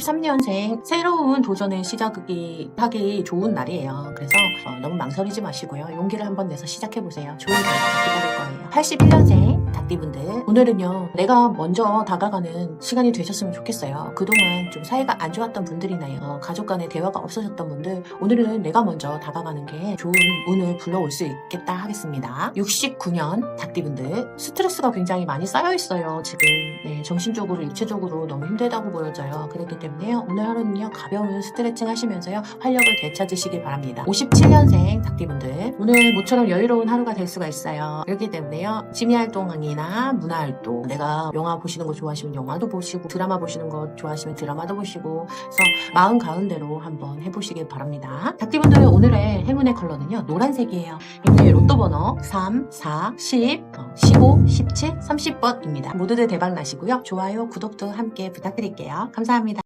93년생 새로운 도전을 시작하기 하기 좋은 날이에요. 그래서 어, 너무 망설이지 마시고요. 용기를 한번 내서 시작해보세요. 좋은 결과가 기다릴 거예요. 81년생 닭띠 분들 오늘은요 내가 먼저 다가가는 시간이 되셨으면 좋겠어요. 그동안 좀 사이가 안 좋았던 분들이나요 가족 간의 대화가 없어졌던 분들 오늘은 내가 먼저 다가가는 게 좋은 운을 불러올 수 있겠다 하겠습니다. 69년 닭띠분들 스트레스가 굉장히 많이 쌓여 있어요. 지금 네, 정신적으로 육체적으로 너무 힘들다고 보여져요. 그렇기 때문에요 오늘 하루는요 가벼운 스트레칭 하시면서요 활력을 되찾으시길 바랍니다. 57년생 닭띠분들 오늘 모처럼 여유로운 하루가 될 수가 있어요. 그렇기 때문에요 취미 활동이나 문화 활동 내가 영화 보시는 거 좋아하시면 영화도 보시고 드라마 보시는 거 좋아하시면 드라마도 보시고 그래서 마음 가은 대로 한번 해보시길 바랍니다. 닭띠분들 오늘의 행운의 컬러는요 노란색이에요. 행운의 로또 번호 3, 4, 10, 어, 15, 17, 30번입니다. 모두들 대박 나시고요. 좋아요, 구독도 함께 부탁드릴게요. 감사합니다.